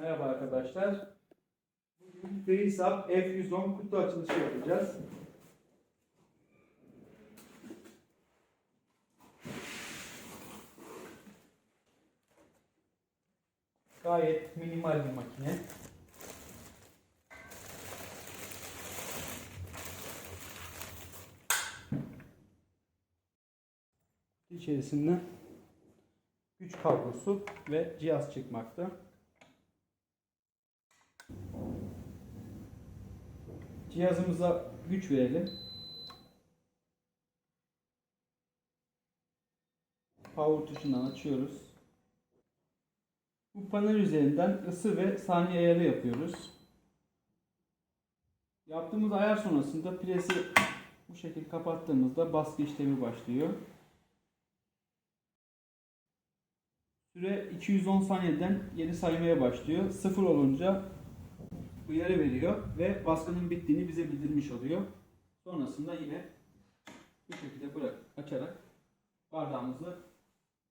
Merhaba arkadaşlar. Bugün FreeSub F110 kutu açılışı yapacağız. Gayet minimal bir makine. İçerisinde güç kablosu ve cihaz çıkmakta. Cihazımıza güç verelim. Power tuşundan açıyoruz. Bu panel üzerinden ısı ve saniye ayarı yapıyoruz. Yaptığımız ayar sonrasında presi bu şekilde kapattığımızda baskı işlemi başlıyor. Süre 210 saniyeden geri saymaya başlıyor. Sıfır olunca uyarı veriyor ve baskının bittiğini bize bildirmiş oluyor. Sonrasında yine bu şekilde bırak açarak bardağımızı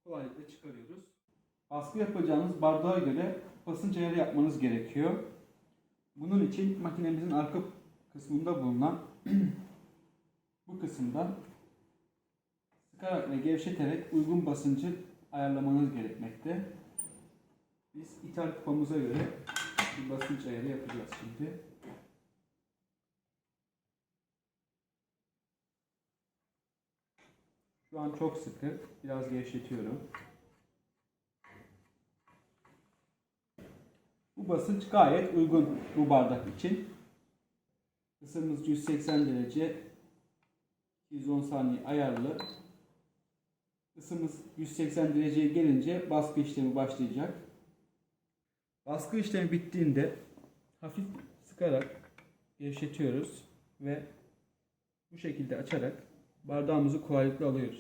kolaylıkla çıkarıyoruz. Baskı yapacağınız bardağa göre basınç ayarı yapmanız gerekiyor. Bunun için makinemizin arka kısmında bulunan bu kısımdan sıkarak ve gevşeterek uygun basıncı ayarlamanız gerekmekte. Biz ithal kupamıza göre bir basınç ayarı yapacağız şimdi. Şu an çok sıkı. Biraz gevşetiyorum. Bu basınç gayet uygun bu bardak için. Isımız 180 derece 210 saniye ayarlı. Isımız 180 dereceye gelince baskı işlemi başlayacak. Baskı işlemi bittiğinde hafif sıkarak gevşetiyoruz ve bu şekilde açarak bardağımızı kolaylıkla alıyoruz.